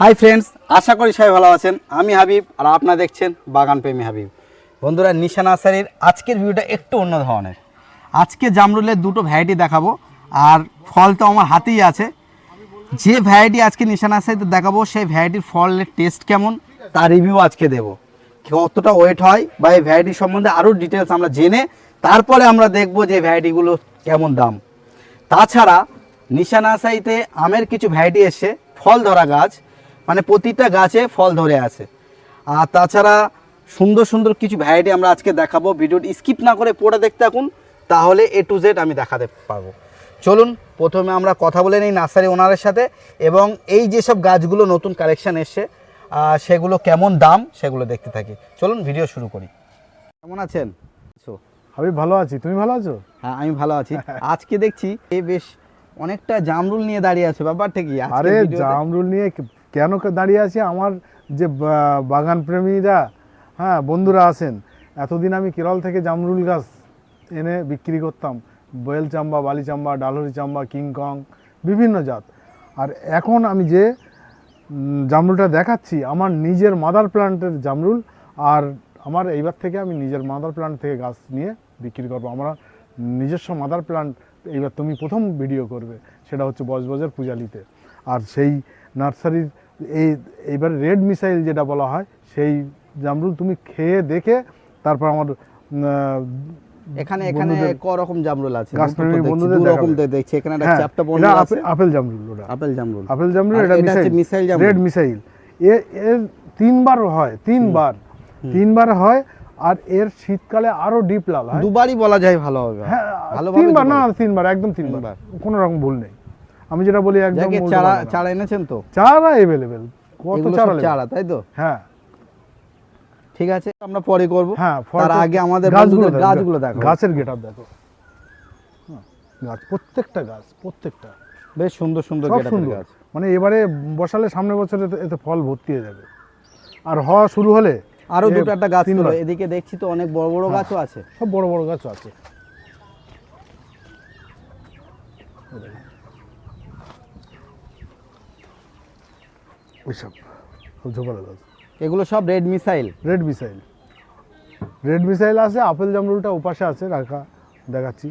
Hi friends আশা করি সবাই ভালো আছেন। আমি হাবিব আর আপনারা দেখছেন বাগান প্রেমী হাবিব। বন্ধুরা, নিশা নার্সারির আজকের ভিডিওটা একটু অন্য ধরনের। আজকে জামরুলের দুটো ভ্যারাইটি দেখাবো আর ফল তো আমার হাতেই আছে। যে ভ্যারাইটি আজকে নিশা নার্সারিতে দেখাবো, সেই ভ্যারাইটির ফলের টেস্ট কেমন, তার রিভিউ আজকে দেবো। কতটা ওয়েট হয় বা এই ভ্যারাইটি সম্বন্ধে আরও ডিটেলস আমরা জেনে তারপরে আমরা দেখব যে ভ্যারাইটিগুলো কেমন দাম। তাছাড়া নিশা নার্সারিতে আমের কিছু ভ্যারাইটি এসে ফল ধরা গাছ। মানে প্রতিটা গাছে ফল ধরে আছে। আর তাছাড়া সুন্দর সুন্দর কিছু ভ্যারাইটি আমরা আজকে দেখাবো। ভিডিওটি স্কিপ না করে পড়ে দেখতে থাকুন তাহলে এ টু জেড আমি দেখাতে পারব। চলুন প্রথমে আমরা কথা বলে নিই নার্সারি ওনারের সাথে এবং এই যেসব গাছগুলো নতুন কালেকশন এসছে সেগুলো কেমন দাম সেগুলো দেখতে থাকি। চলুন ভিডিও শুরু করি। কেমন আছেন? আমি ভালো আছি। তুমি ভালো আছো? হ্যাঁ আমি ভালো আছি। আজকে দেখছি এ বেশ অনেকটা জামরুল নিয়ে দাঁড়িয়ে আছে। ব্যাপারটা কি? আরে জামরুল নিয়ে কেন দাঁড়িয়ে আছি? আমার যে বাগান প্রেমীরা হ্যাঁ বন্ধুরা আছেন, এতদিন আমি কেরল থেকে জামরুল গাছ এনে বিক্রি করতাম। বয়েল চাম্বা, বালি চাম্বা, ডালহরি চাম্বা কিংকং বিভিন্ন জাত। আর এখন আমি যে জামরুলটা দেখাচ্ছি, আমার নিজের মাদার প্ল্যান্টের জামরুল, আর আমার এইবার থেকে আমি নিজের মাদার প্ল্যান্ট থেকে গাছ নিয়ে বিক্রি করব। আমরা নিজস্ব মাদার প্ল্যান্ট এইবার তুমি প্রথম ভিডিও করবে, সেটা হচ্ছে বজবজের পূজালিতে। আর সেই নার্সারির এই এইবার রেড মিসাইল যেটা বলা হয় সেই জামরুল তুমি খেয়ে দেখে তারপর আমার এখানে এখানে ক রকম জামরুল আছে? দেখছি, বন্ধুদের রকম দেখছি। এখানে একটা হ্যাঁ, চ্যাপ্টা বন্ধ আছে। আপেল- জামরুল ওটা। আপেল জামরুল। আপেল জামরুল এটা মিসাইল। Red missile. এ এর তিনবার হয় তিনবার। তিনবার হয় আর এর শীতকালে আরও ডিপ লাল হয়। দুবারই বলা যায় ভালো হবে। হ্যাঁ ভালোভাবে তিনবার না তিনবার একদম তিনবার। কোনো রকম ভুল নেই। আমি যেটা বলি একদম চারা চারা এনেছেন তো? চারা এভেলেবেল কত চারা চারা তাই তো? হ্যাঁ। ঠিক আছে আমরা পরে করব। হ্যাঁ তার আগে আমাদের গাছগুলো গাছগুলো দেখো গাছের গেট দেখো। হ্যাঁ, গাছ প্রত্যেকটা গাছ প্রত্যেকটা। বেশ সুন্দর সুন্দর গেটাপের গাছ। মানে এবারে বসালে সামনের বছরে এতে- ফল ভর্তি হয়ে যাবে। আর হওয়া শুরু হলে আরও দুটো একটা গাছ। এদিকে দেখছি তো অনেক বড় বড় হ্যাঁ। গাছও আছে। সব বড় বড় গাছও আছে। ওইসব সব ঝোপালো গাছ। এগুলো সব red missile? Red missile. Red missile আছে আপেল জামরুলটা ওপাশে আছে রাখা দেখাচ্ছি।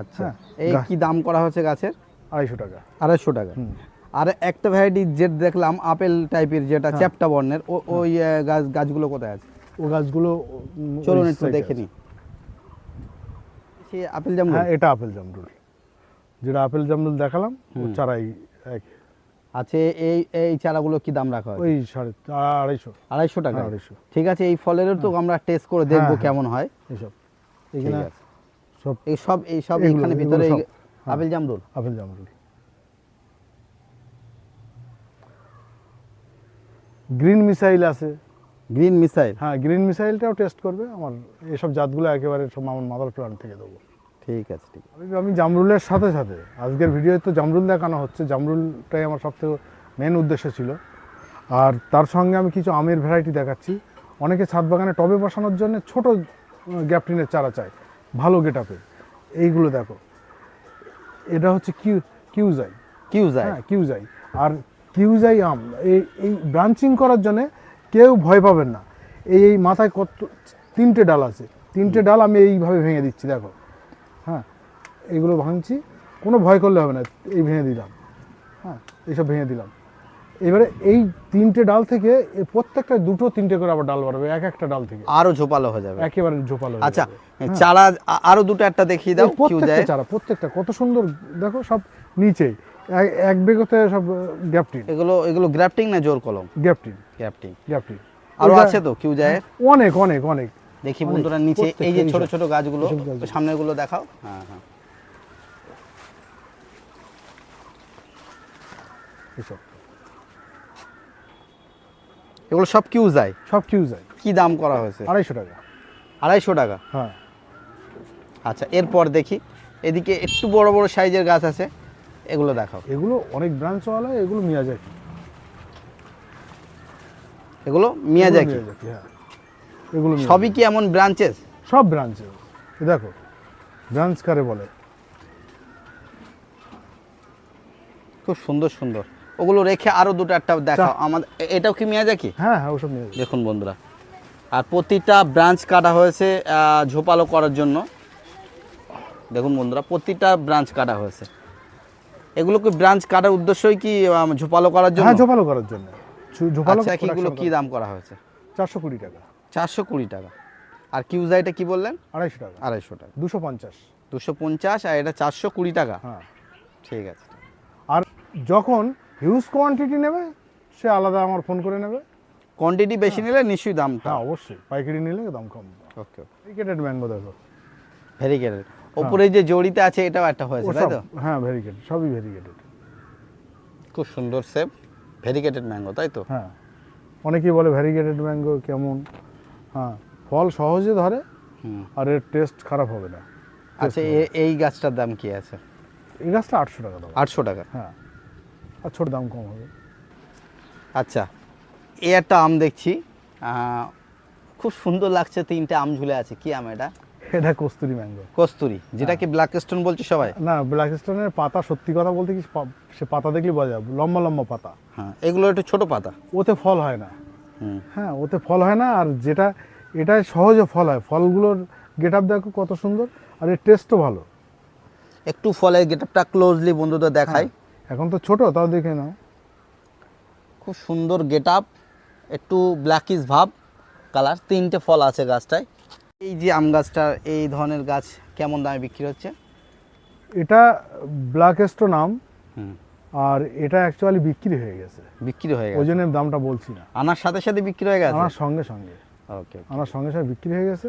আচ্ছা হ্যাঁ, এই কি দাম করা হচ্ছে গাছের? আড়াইশো টাকা। আড়াইশো টাকা। আর একটা ভ্যারাইটি যেটা দেখলাম আপেল টাইপের যেটা হ্যাঁ। চ্যাপ্টা বর্ণের ওই গাছ গাছগুলো কোথায় আছে? ও গাছগুলো চলুন একটু দেখে নিই। আপেল যেমন হ্যাঁ এটা আপেল জামরুল। যেটা আপেল জামরুল দেখালাম ও চারাই এক আছে এই এই চারাগুলো কি দাম রাখা হয় ওই সাড়ে আড়াইশো। আড়াইশো টাকা। হ্যাঁ, আড়াইশো। ঠিক আছে এই ফলেরও তো আমরা টেস্ট করে দেখব হ্যাঁ, কেমন হয়। এখানে সব এই সব এই সব এখানে ভিতরে হ্যাঁ। আপেল জামরুল? আপেল জামরুল। গ্রিন মিসাইল আছে। Green missile? হ্যাঁ গ্রিন মিসাইলটাও টেস্ট করবে। আমার এসব জাতগুলো একেবারে সব আমার মাদার প্ল্যান্ট থেকে দেবো। ঠিক আছে ঠিক আছে। আমি- জামরুলের সাথে সাথে। আজকের ভিডিওতে তো জামরুল দেখানো হচ্ছে। জামরুলটাই আমার সবথেকে মেন উদ্দেশ্য ছিল। আর তার সঙ্গে আমি কিছু আমের ভ্যারাইটি দেখাচ্ছি। অনেকে ছাদ বাগানে টবে বসানোর জন্য ছোট গ্যাপটিনের চারা চায়। ভালো গেটাপের এইগুলো দেখো। এটা হচ্ছে কিউ কিউজাই। কিউ যায় হ্যাঁ কিউজাই। আর কিউজাই আম এই এই ব্রাঞ্চিং করার জন্যে কেউ ভয় পাবেন না। এই এই মাথায় কত তিনটে ডাল আছে। তিনটে ডাল আমি এইভাবে ভেঙে দিচ্ছি দেখো। এইগুলো ভাঙছি কোনো ভয় করলে হবে না এই ভেঙে দিলাম। হ্যাঁ এইসব ভেঙে দিলাম। এবারে এই তিনটে ডাল থেকে প্রত্যেকটা দুটো তিনটে করে আবার ডাল বাড়বে এক একটা ডাল থেকে। আরও ঝোপালো হয়ে যাবে। একেবারে ঝোপালো আচ্ছা চারা আরও দুটো একটা দেখিয়ে দাও প্রত্যেকটা চারা প্রত্যেকটা কত সুন্দর দেখো সব নিচে এক- বেগতে সব গ্যাপটিন। এগুলো এগুলো গ্রাফটিং না জোর কলম? গ্যাপটিন। গ্রাফটিং গ্যাপটিন। আরও আছে তো কিউ যায় অনেক অনেক অনেক। দেখি বন্ধুরা নিচে এই যে ছোট ছোট গাছগুলো। সামনেগুলো দেখাও। হ্যাঁ হ্যাঁ। এসব এগুলো সব কিউ যায়? সব কিউ যায়। কি দাম করা হয়েছে? আড়াইশো টাকা। আড়াইশো টাকা? হ্যাঁ। আচ্ছা এরপর দেখি। এদিকে একটু বড় বড় সাইজের গাছ আছে। এগুলো দেখাও। এগুলো অনেক ব্রাঞ্চওয়ালা এগুলো মিয়াজাকি। এগুলো মিয়াজাকি? এগুলো হ্যাঁ। এগুলো সবই কি এমন ব্রাঞ্চেস? সব ব্রাঞ্চে দেখো ব্রাঞ্চ কারে বলে? খুব সুন্দর সুন্দর। ওগুলো রেখে আরও দুটো একটা দেখাও। আমাদের এটাও কি মিয়াজাকি হ্যাঁ হ্যাঁ ওসব যাবে। দেখুন বন্ধুরা। আর প্রতিটা ব্রাঞ্চ কাটা হয়েছে ঝোপালো করার জন্য। দেখুন বন্ধুরা প্রতিটা ব্রাঞ্চ কাটা হয়েছে। এগুলো কি ব্রাঞ্চ কাটার উদ্দেশ্যই কি ঝোপালো করার জন্য? হ্যাঁ ঝোপালো করার জন্য। ঝোপালো আচ্ছা এগুলো কি দাম করা হয়েছে? চারশো কুড়ি টাকা। চারশো কুড়ি টাকা। আর কিউজাইটা কি বললেন? আড়াইশো টাকা। আড়াইশো টাকা। দুশো পঞ্চাশ। দুশো পঞ্চাশ আর এটা চারশো কুড়ি টাকা। হ্যাঁ। ঠিক আছে। আর যখন হিউজ কোয়ান্টিটি নেবে সে আলাদা আমার ফোন করে নেবে। কোয়ান্টিটি বেশি নিলে নিশ্চয়ই দামটা। হ্যাঁ অবশ্যই। পাইকারি নিলে দাম কম। ওকে ভেরিকেটেড ম্যাঙ্গো দেখো ভেরিকেটেড ওপরে যে জড়িতে আছে এটাও একটা হয়েছে তাই তো? হ্যাঁ ভেরিকেটেড সবই ভেরিকেটেড খুব সুন্দর সেপ ভেরিকেটেড ম্যাঙ্গো তাই তো? হ্যাঁ। অনেকেই বলে ভেরিকেটেড ম্যাঙ্গো কেমন? হ্যাঁ ফল সহজে ধরে আর এর টেস্ট খারাপ হবে না। আচ্ছা এই গাছটার দাম কি আছে? এই গাছটা আটশো টাকা দাম। আটশো টাকা। হ্যাঁ। আর ছোট দাম কম হবে। আচ্ছা এই একটা আম দেখছি। খুব সুন্দর লাগছে তিনটে আম ঝুলে আছে। কি আম এটা? এটা কস্তুরি ম্যাঙ্গো। কস্তুরি যেটাকে ব্ল্যাক স্টোন বলছে সবাই? না ব্ল্যাক স্টোনের পাতা সত্যি কথা বলতে কি সে পাতা দেখলে বোঝা যাবে। লম্বা লম্বা পাতা। হ্যাঁ এগুলো একটু ছোট পাতা। ওতে ফল হয় না। হ্যাঁ ওতে ফল হয় না আর যেটা এটা সহজে ফল হয়। ফলগুলোর গেট আপ দেখো কত সুন্দর আর এর টেস্টও ভালো। একটু ফলের গেট আপটা ক্লোজলি বন্ধুদের দেখাই। এখন তো ছোট তাও দেখে নাও। খুব সুন্দর গেট আপ একটু ব্ল্যাকিশ ভাব কালার তিনটে ফল আছে গাছটায়। এই যে আম গাছটা এই ধরনের গাছ কেমন দামে বিক্রি হচ্ছে? এটা ব্ল্যাক স্টো নাম হুম। আর এটা অ্যাকচুয়ালি বিক্রি হয়ে গেছে। বিক্রি হয়ে ওই গেছে? জন্য দামটা বলছি না। আনার সাথে সাথে বিক্রি হয়ে গেছে? আমার সঙ্গে সঙ্গে। ওকে আমার সঙ্গে সঙ্গে বিক্রি হয়ে গেছে।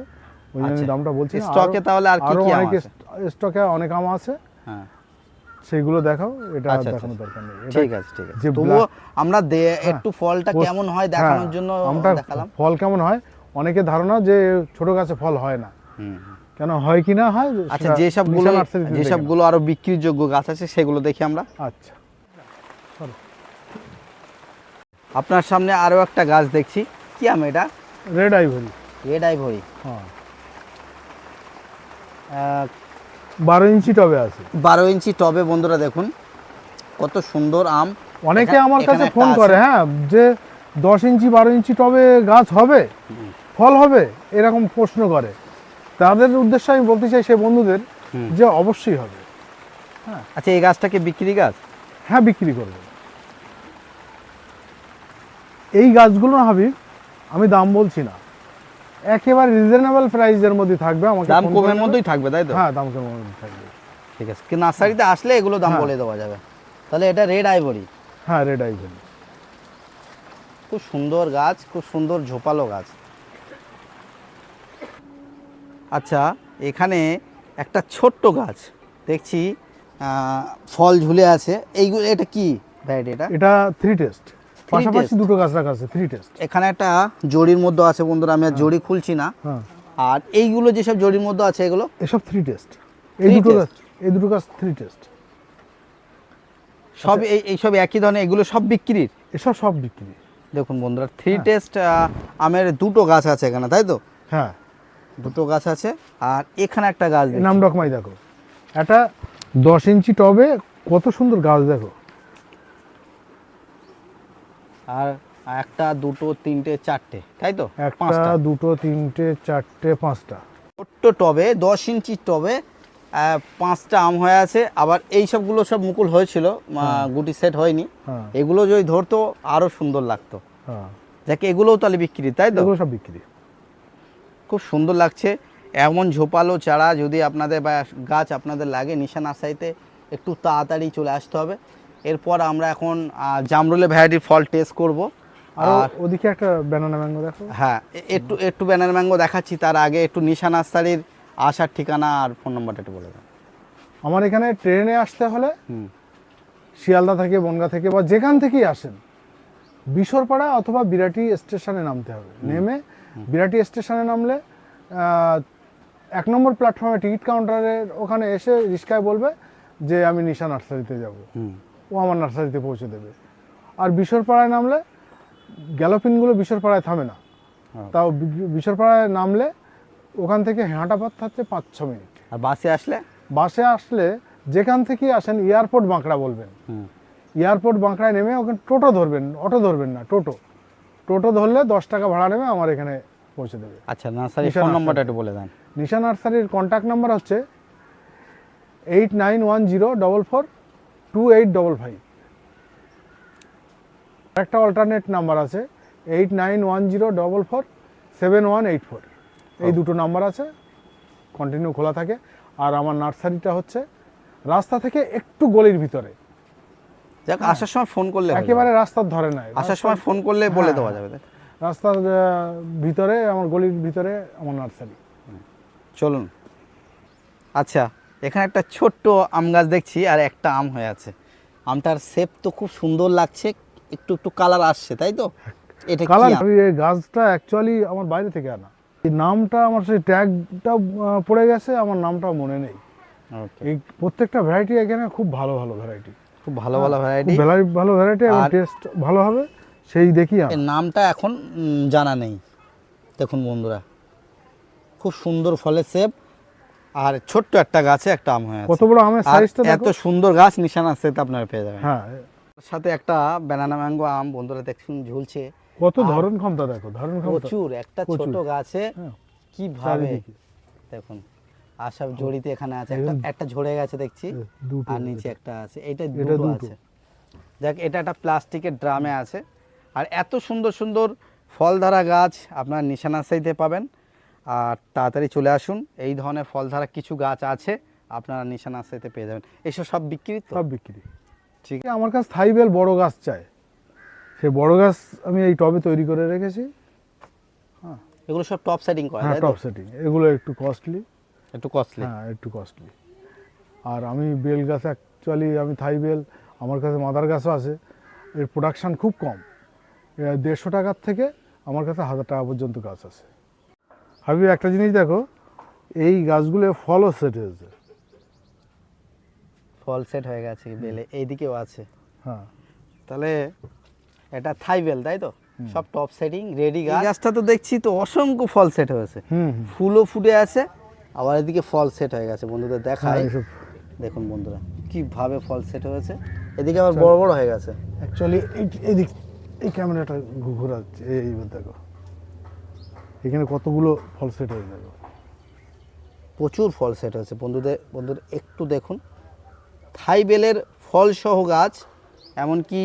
ওই জন্য আচ্ছা। দামটা বলছি স্টকে তাহলে আর কি কি আছে? স্টকে অনেক আম আছে। হ্যাঁ। সেইগুলো দেখাও এটা আচ্ছা, আচ্ছা। দেখানোর দরকার নেই। ঠিক আছে ঠিক আছে। যে তবুও আমরা হ্যাঁ, একটু ফলটা কেমন হয় দেখানোর হ্যাঁ, জন্য আমটা দেখালাম। ফল কেমন হয়? অনেকে ধারণা যে ছোট গাছে ফল হয় না। কেন হয় কি না হয় আচ্ছা সেটা যেসবগুলো দেখে যেসবগুলো আরও বিক্রির যোগ্য গাছ আছে সেগুলো দেখি আমরা। আচ্ছা। আপনার সামনে আরও একটা গাছ দেখছি। কি আম এটা? রেড আইভরি রেড আইভরি হ্যাঁ। বারো ইঞ্চি টবে আছে। বারো ইঞ্চি টবে বন্ধুরা দেখুন কত সুন্দর আম। অনেকে আমার কাছে ফোন করে হ্যাঁ যে দশ ইঞ্চি বারো ইঞ্চি টবে গাছ হবে ফল হবে এরকম প্রশ্ন করে। তাদের উদ্দেশ্যে আমি বলতে চাই সে বন্ধুদের যে অবশ্যই হবে। হ্যাঁ আচ্ছা এই গাছটাকে বিক্রি গাছ? হ্যাঁ বিক্রি করবে। এই গাছগুলো হাবিব আমি দাম বলছি না। একেবারে রিজনেবল প্রাইসের মধ্যে থাকবে আমাকে দাম কমের মধ্যেই থাকবে তাই তো? হ্যাঁ দাম কমের মধ্যে থাকবে। ঠিক আছে কি নার্সারিতে আসলে এগুলো দাম হ্যাঁ। বলে দেওয়া যাবে। তাহলে এটা রেড আইভরি হ্যাঁ রেড আইভরি খুব সুন্দর গাছ খুব সুন্দর ঝোপালো গাছ। আচ্ছা এখানে একটা ছোট্ট গাছ দেখছি ফল ঝুলে আছে। এইগুলো এটা কি ভ্যারাইটি এটা? এটা থ্রি টেস্ট পাশাপাশি দুটো গাছ রাখা আছে থ্রি টেস্ট এখানে একটা জড়ির মধ্যে আছে বন্ধুরা আমি আর জড়ি খুলছি না। হ্যাঁ। আর এইগুলো যেসব জড়ির মধ্যে আছে এগুলো এসব থ্রি টেস্ট এই দুটো গাছ এই দুটো গাছ থ্রি টেস্ট সব এই এইসব একই ধরনের এগুলো সব বিক্রির? এসব সব বিক্রি। দেখুন বন্ধুরা থ্রি টেস্ট আমের দুটো গাছ আছে এখানে তাই তো? হ্যাঁ। দুটো গাছ আছে আর এখানে একটা গাছ। নাম ডকমাই দেখো। এটা দশ ইঞ্চি টবে কত সুন্দর গাছ দেখো। আর একটা দুটো তিনটে চারটে তাই তো? একটা পাঁচটা। দুটো তিনটে চারটে পাঁচটা। ছোট্ট টবে দশ ইঞ্চি টবে পাঁচটা আম হয়ে আছে। আবার এই সবগুলো সব মুকুল হয়েছিল গুটি সেট হয়নি। হ্যাঁ। এগুলো যদি ধরতো আরও সুন্দর লাগতো। হ্যাঁ। যাকে এগুলোও তাহলে বিক্রি তাই তো? সব বিক্রি। খুব সুন্দর লাগছে। এমন ঝোপালো চারা যদি আপনাদের বা গাছ আপনাদের লাগে নিশা নার্সারিতে একটু তাড়াতাড়ি চলে আসতে হবে। এরপর আমরা এখন জামরুলে ভ্যারাইটির ফল টেস্ট করব। আর ওদিকে একটা ব্যানানা ম্যাঙ্গো দেখো। হ্যাঁ একটু একটু ব্যানার ম্যাঙ্গো দেখাচ্ছি তার আগে একটু নিশা নার্সারির আসার ঠিকানা আর ফোন নম্বরটা একটু বলে দেন আমার এখানে ট্রেনে আসতে হলে শিয়ালদা থেকে বনগা থেকে বা যেখান থেকেই আসেন বিশরপাড়া অথবা বিরাটি স্টেশনে নামতে হবে। নেমে বিরাটি স্টেশনে নামলে এক নম্বর প্ল্যাটফর্মে টিকিট কাউন্টারের ওখানে এসে রিক্সায় বলবে যে আমি নিশা নার্সারিতে যাব। ও আমার নার্সারিতে পৌঁছে দেবে। আর বিশরপাড়ায় নামলে গ্যালোপিনগুলো বিশরপাড়ায় থামে না। হ্যাঁ। তাও বি- বিশরপাড়ায় নামলে ওখান থেকে হাঁটা পথ থাকছে পাঁচ ছ মিনিট। আর বাসে আসলে? বাসে আসলে যেখান থেকে আসেন এয়ারপোর্ট বাঁকড়া বলবেন। হুম। এয়ারপোর্ট বাঁকড়ায় নেমে ওখানে টোটো ধরবেন অটো ধরবেন না টোটো। টোটো ধরলে দশ টাকা ভাড়া নেবে আমার এখানে পৌঁছে দেবে। আচ্ছা নার্সারি ফোন। নম্বরটা একটু বলে দেন। নিশা নার্সারির কন্ট্যাক্ট নাম্বার হচ্ছে eight nine one zero double four two eight double five একটা অল্টারনেট নাম্বার আছে eight nine one zero double four seven one eight four এই দুটো নাম্বার আছে কন্টিনিউ খোলা থাকে। আর আমার নার্সারিটা হচ্ছে রাস্তা থেকে একটু গলির ভিতরে। যাক আসার সময় ফোন করলে একেবারে রাস্তার ধরে নাই। আসার সময় ফোন করলে বলে দেওয়া হ্যাঁ। যাবে রাস্তার ভিতরে আমার গলির ভিতরে আমার নার্সারি চলুন। আচ্ছা এখানে একটা ছোট্ট আম গাছ দেখছি আর একটা আম হয়ে আছে। আমটার শেপ তো খুব সুন্দর লাগছে একটু একটু কালার আসছে তাই তো? এটা কালার এই গাছটা অ্যাকচুয়ালি আমার বাইরে থেকে আনা। এই নামটা আমার সেই ট্যাগটা পড়ে গেছে আমার নামটা মনে নেই। এই প্রত্যেকটা ভ্যারাইটি এখানে খুব ভালো ভালো ভ্যারাইটি খুব ভালো ভালো ভ্যারাইটি ভালো ভ্যারাইটি এবং আর- টেস্ট ভালো হবে সেই দেখি আম। এর নামটা এখন জানা নেই। দেখুন বন্ধুরা খুব সুন্দর ফলের শেপ আর ছোট্ট একটা গাছে একটা আম হয়ে আছে। কত বড় আমের সাইজটা এত সুন্দর গাছ নিশানা সেতে আপনারা পেয়ে যাবেন। হ্যাঁ। সাথে একটা ব্যানানা ম্যাঙ্গো আম বন্ধুরা দেখুন ঝুলছে। কত ধরন ক্ষমতা দেখো ধরন ক্ষমতা। প্রচুর একটা ছোট। গাছে হ্যাঁ, কীভাবে। দেখুন আর সব জড়িতে এখানে আছে একটা একটা ঝরে গেছে দেখছি। আর নিচে একটা আছে এটা দুটো। আছে। দেখ এটা একটা প্লাস্টিকের ড্রামে আছে। আর এত সুন্দর সুন্দর ফলধারা গাছ আপনার নিশানাশাইতে পাবেন। আর তাড়াতাড়ি চলে আসুন। এই ধরনের ফলধারা কিছু গাছ আছে আপনারা নিশান নিশানাশাইতে পেয়ে যাবেন। এসব সব বিক্রি সব বিক্রি। ঠিক আছে। আমার কাছে থাইবেল বড় গাছ চাই। সে বড় গাছ আমি এই টবে তৈরি করে রেখেছি। হ্যাঁ। এগুলো সব টপ সেটিং করা হ্যাঁ টপ সেটিং। এগুলো একটু কস্টলি একটু কস্টলি হ্যাঁ একটু কস্টলি আর আমি বেল গাছ অ্যাকচুয়ালি আমি থাই বেল আমার কাছে মাদার গাছও আছে। এর প্রোডাকশান খুব কম। দেড়শো টাকার থেকে আমার কাছে হাজার টাকা পর্যন্ত গাছ আছে। হাবি একটা জিনিস দেখো এই গাছগুলো ফলও সেট হয়েছে। ফল সেট হয়ে গেছে বেলে এইদিকেও আছে। হ্যাঁ। তাহলে এটা থাইবেল তাই তো? সব টপ সেটিং রেডি গাছ। গাছটা তো দেখছি তো অসংখ্য ফল সেট হয়েছে। ফুলও ফুটে আছে। আবার এদিকে ফল সেট হয়ে গেছে বন্ধুদের হ্যাঁ দেখাই দেখুন বন্ধুরা কীভাবে ফল সেট হয়েছে। এদিকে আবার বড় বড় হয়ে গেছে। অ্যাকচুয়ালি এই দিক এই ক্যামেরাটা ঘু- ঘোরাচ্ছে এই এইবার দেখো। এখানে কতগুলো ফল সেট হয়ে যাবে? প্রচুর ফল সেট হয়েছে বন্ধুদের বন্ধুদের একটু দেখুন। থাইবেলের ফল সহ গাছ এমনকি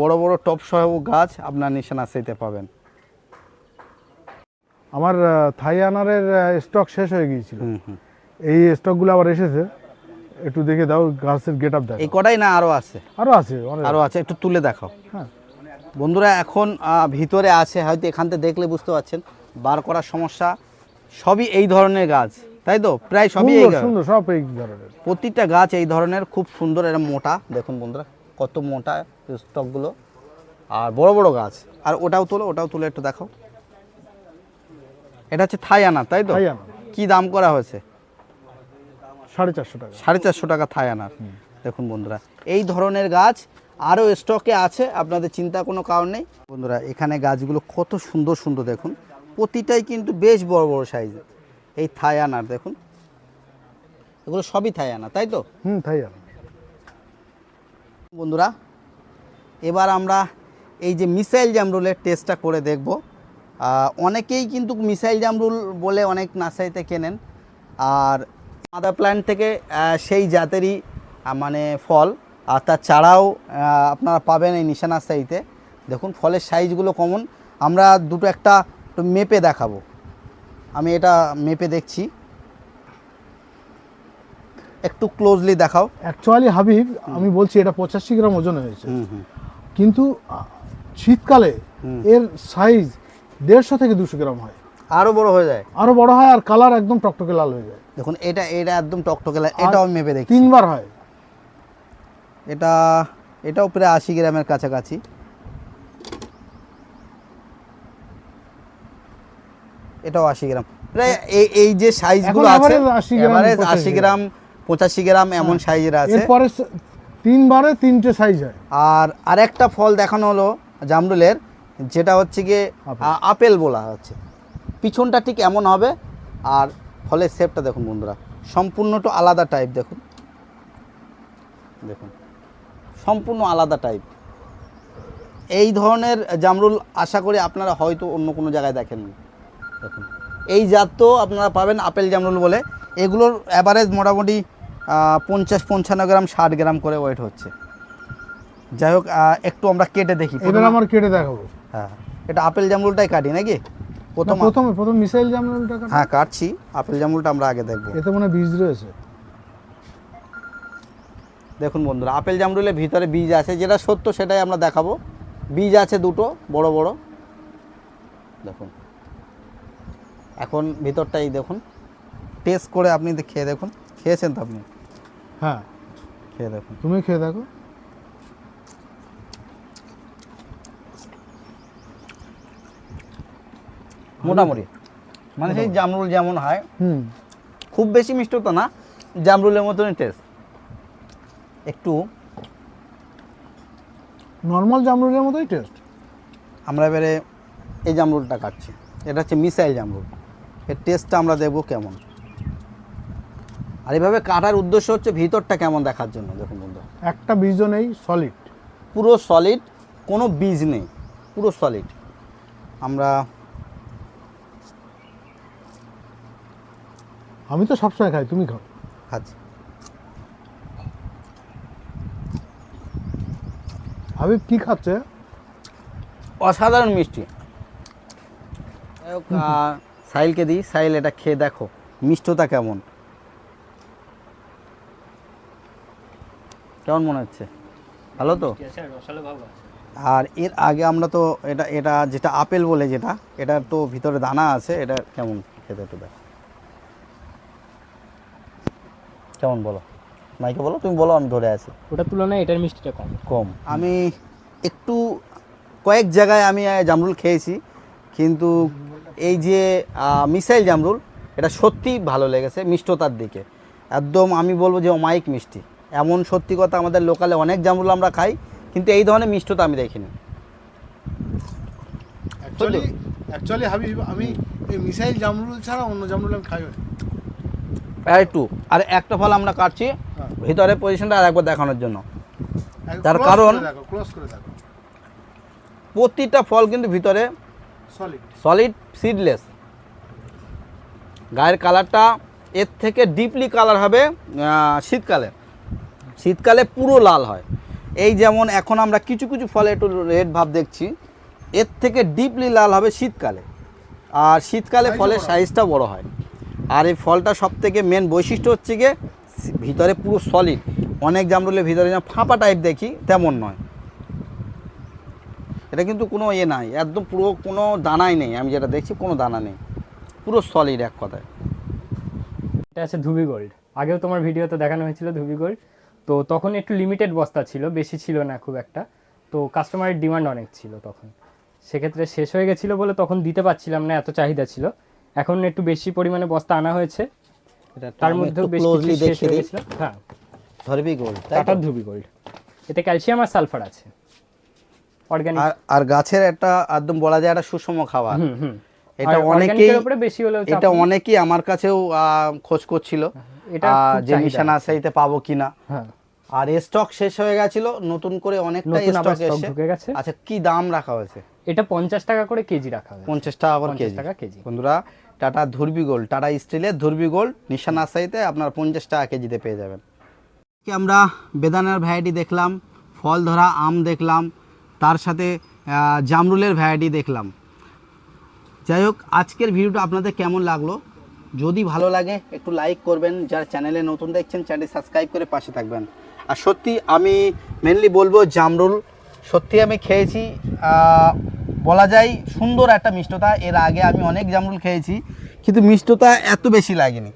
বড় বড় টপ সহ গাছ আপনার নিশানা সেতে পাবেন। আমার থাই আনারের স্টক শেষ হয়ে গিয়েছিল। এই স্টকগুলো আবার এসেছে। একটু দেখে দাও গাছের গেট আপ এই দেখো কটাই না আরও আছে? আরও আছে আরও আছে একটু তুলে দেখাও। হ্যাঁ। বন্ধুরা এখন ভিতরে আছে হয়তো এখান থেকে দেখলে বুঝতে পারছেন। বার করার সমস্যা সবই এই ধরনের গাছ তাই তো? প্রায় সবই এই সুন্দর সব এই ধরনের। প্রতিটা গাছ এই ধরনের খুব সুন্দর এরা মোটা। দেখুন বন্ধুরা কত মোটা স্টকগুলো। আর বড় বড় গাছ। আর ওটাও তোলো ওটাও তুলে একটু দেখাও। এটা হচ্ছে আনার তাই তো? কি দাম করা হয়েছে? সাড়ে চারশো টাকা। সাড়ে চারশো টাকা থাই আনার দেখুন বন্ধুরা এই ধরনের গাছ আরও স্টকে আছে আপনাদের চিন্তা কোনো কারণ নেই। বন্ধুরা এখানে গাছগুলো কত সুন্দর সুন্দর দেখুন। প্রতিটাই কিন্তু বেশ বড় বড় সাইজের এই থাই আনার দেখুন। এগুলো সবই থাই আনার তাই তো? হুম আনার বন্ধুরা এবার আমরা এই যে মিসাইল জামরুলের টেস্টটা করে দেখব। অনেকেই কিন্তু মিসাইল জামরুল বলে অনেক নার্সারিতে কেনেন। আর মাদার প্ল্যান্ট থেকে সেই জাতেরই মানে ফল। আর তার চারাও আপনারা পাবেন এই নিশা নার্সারিতে দেখুন ফলের সাইজগুলো কমন। আমরা দুটো একটা একটু মেপে দেখাবো। আমি এটা মেপে দেখছি। একটু ক্লোজলি দেখাও। অ্যাকচুয়ালি হাবিব আমি বলছি এটা পঁচাশি গ্রাম ওজন হয়েছে। কিন্তু শীতকালে এর সাইজ দেড়শো থেকে দুশো গ্রাম হয়। আরও বড় হয়ে যায়। আরও বড় হয় আর কালার একদম টকটকে লাল হয়ে যায়। দেখুন এটা এটা একদম টকটকে লাল। এটাও মেপে দেখছি। তিনবার হয়। এটা এটাও প্রায় আশি গ্রামের কাছাকাছি। এটাও আশি গ্রাম। এই এই যে সাইজগুলো আছে average 80 গ্রাম, average 85 আশি গ্রাম। পঁচাশি গ্রাম এমন সাইজের আছে। এরপরে স- তিনবারে তিনটে সাইজ হয়। আর আরেকটা ফল দেখানো হলো জামরুলের যেটা হচ্ছে গিয়ে আপেল। আপেল বলা হচ্ছে। পিছনটা ঠিক এমন হবে আর ফলের শেপটা দেখুন বন্ধুরা সম্পূর্ণটা আলাদা টাইপ দেখুন। দেখুন সম্পূর্ণ আলাদা টাইপ এই ধরনের জামরুল আশা করি আপনারা হয়তো অন্য কোনো জায়গায় দেখেননি। দেখুন। এই জাত তো আপনারা পাবেন আপেল জামরুল বলে। এগুলোর অ্যাভারেজ মোটামুটি পঞ্চাশ পঞ্চান্ন গ্রাম ষাট গ্রাম করে ওয়েট হচ্ছে। যাই হোক একটু আমরা কেটে দেখি। এবার আমার কেটে দেখাবো। হ্যাঁ এটা আপেল জামরুলটাই কাটি নাকি? প্রথম প্রথমে প্রথম মিসাইল জামরুলটা হ্যাঁ কাটছি। আপেল জামরুলটা আমরা আগে দেখব। এতে মনে বীজ রয়েছে। দেখুন বন্ধুরা আপেল জামরুলের ভিতরে বীজ আছে। যেটা সত্য সেটাই আমরা দেখাবো। বীজ আছে দুটো বড় বড়। দেখুন। এখন ভিতরটাই দেখুন। টেস্ট করে আপনি খেয়ে দেখুন। খেয়েছেন তো আপনি? হ্যাঁ। খেয়ে দেখুন। তুমি খেয়ে দেখো। মোটামুটি। মানে সেই জামরুল যেমন হয়। হুম। খুব বেশি মিষ্টতা না জামরুলের মতনই টেস্ট একটু। নর্মাল জামরুলের মতোই টেস্ট আমরা এবারে এই জামরুলটা কাটছি। এটা হচ্ছে মিসাইল জামরুল। এর টেস্টটা আমরা দেখব কেমন? আর এইভাবে কাটার উদ্দেশ্য হচ্ছে ভিতরটা কেমন দেখার জন্য দেখুন বন্ধু। একটা বীজও নেই সলিড পুরো সলিড কোনো বীজ নেই পুরো সলিড আমরা আমি তো সবসময় খাই তুমি খাও। খাচ্ছি। হাবিব কি খাচ্ছে? অসাধারণ মিষ্টি। সাহিলকে দিই সাইল এটা খেয়ে দেখো মিষ্টতা কেমন। কেমন মনে হচ্ছে? ভালো তো? আর এর আগে আমরা তো এটা এটা যেটা আপেল বলে যেটা এটার তো ভিতরে দানা আছে এটা কেমন খেতে একটু দেখ। কেমন বলো? মাইকে বলো তুমি বলো আমি ধরে আছি। ওটার তুলনায় এটার মিষ্টিটা কম। কম। আমি একটু কয়েক জায়গায় আমি জামরুল খেয়েছি কিন্তু এই যে মিসাইল জামরুল এটা সত্যি ভালো লেগেছে মিষ্টতার দিকে। একদম আমি বলব যে অমায়িক মিষ্টি। এমন সত্যি কথা আমাদের লোকালে অনেক জামরুল আমরা খাই কিন্তু এই ধরনের মিষ্টতা আমি দেখিনি। অ্যাকচুয়ালি অ্যাকচুয়ালি হাবিব আমি এই মিসাইল জামরুল ছাড়া অন্য জামরুল আমি খাই না। আর একটু আর একটা ফল আমরা কাটছি হ্যাঁ। ভিতরে পজিশনটা আর একবার দেখানোর জন্য। তার কারণ- প্রতিটা ফল কিন্তু ভিতরে সলিড সলিড সিডলেস গায়ের কালারটা এর থেকে ডিপলি কালার হবে শীতকালে। শীতকালে পুরো লাল হয়। এই যেমন এখন আমরা কিছু কিছু ফলে একটু রেড ভাব দেখছি এর থেকে ডিপলি লাল হবে শীতকালে। আর শীতকালে ফলের। সাইজটা বড় হয়। আর এই ফলটা সব থেকে মেন বৈশিষ্ট্য হচ্ছে গিয়ে ভিতরে পুরো সলিড অনেক জামরুলের ভিতরে যেমন ফাঁপা টাইপ দেখি তেমন নয়। এটা কিন্তু কোনো ইয়ে নাই একদম পুরো কোনো দানাই নেই আমি যেটা দেখছি কোনো দানা নেই পুরো সলিড এক কথায়। এটা আছে ধুবি গোল্ড আগেও তোমার ভিডিওতে দেখানো হয়েছিল ধুবি গোল্ড তো তখন একটু লিমিটেড বস্তা ছিল বেশি ছিল না খুব একটা। তো কাস্টমারের ডিমান্ড অনেক ছিল তখন। সেক্ষেত্রে শেষ হয়ে গেছিল বলে তখন দিতে পারছিলাম না এত চাহিদা ছিল। এখন একটু বেশি পরিমাণে বস্তা আনা হয়েছে। তার মধ্যেও বেশ কিছু শেষ হয়ে হ্যাঁ। ধরবি গোল টাটার ধুবি গোল্ড এতে ক্যালসিয়াম আর সালফার আছে। অর্গানিক আর গাছের একটা একদম বলা যায় একটা সুষম খাবার। এটা অনেকেই বেশি চাপ এটা অনেকেই আমার কাছেও খোঁজ করছিল। এটা যে চাহিদা। নিশানা আছে। সাইতে পাবো কিনা। হ্যাঁ। আর স্টক শেষ হয়ে গেছিল নতুন করে অনেকটা স্টক এসে ঢুকে গেছে। আচ্ছা কি দাম রাখা হয়েছে? এটা পঞ্চাশ টাকা করে কেজি রাখা হয়েছে। পঞ্চাশ টাকা করে কেজি। টাকা কেজি। বন্ধুরা টাটা ধুরবি গোল্ড। টাটা স্টিলের ধুরবি গোল্ড। নিশান আসাইতে আপনার পঞ্চাশ টাকা কেজিতে পেয়ে যাবেন। কি আমরা বেদানার ভ্যারাইটি দেখলাম ফল ধরা আম দেখলাম তার সাথে জামরুলের ভ্যারাইটি দেখলাম। যাই হোক, আজকের ভিডিওটা আপনাদের কেমন লাগল? যদি ভালো লাগে, একটু লাইক করবেন। যারা চ্যানেলে নতুন দেখছেন চ্যানেল সাবস্ক্রাইব করে পাশে থাকবেন। আর সত্যি আমি মেনলি বলব জামরুল। সত্যি আমি খেয়েছি বলা যায় সুন্দর একটা মিষ্টতা। এর আগে আমি অনেক জামরুল খেয়েছি, কিন্তু মিষ্টতা এত বেশি লাগেনি।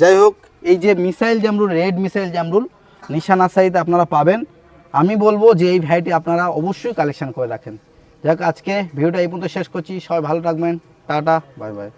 যাই হোক, এই যে মিসাইল জামরুল রেড মিসাইল জামরুল, নিশান আসাইতে আপনারা পাবেন। আমি বলব যে এই ভ্যারাইটি আপনারা অবশ্যই কালেকশন করে রাখেন। যাক, আজকে ভিডিওটা এই পর্যন্ত শেষ করছি। সবাই ভালো থাকবেন। Tata bye bye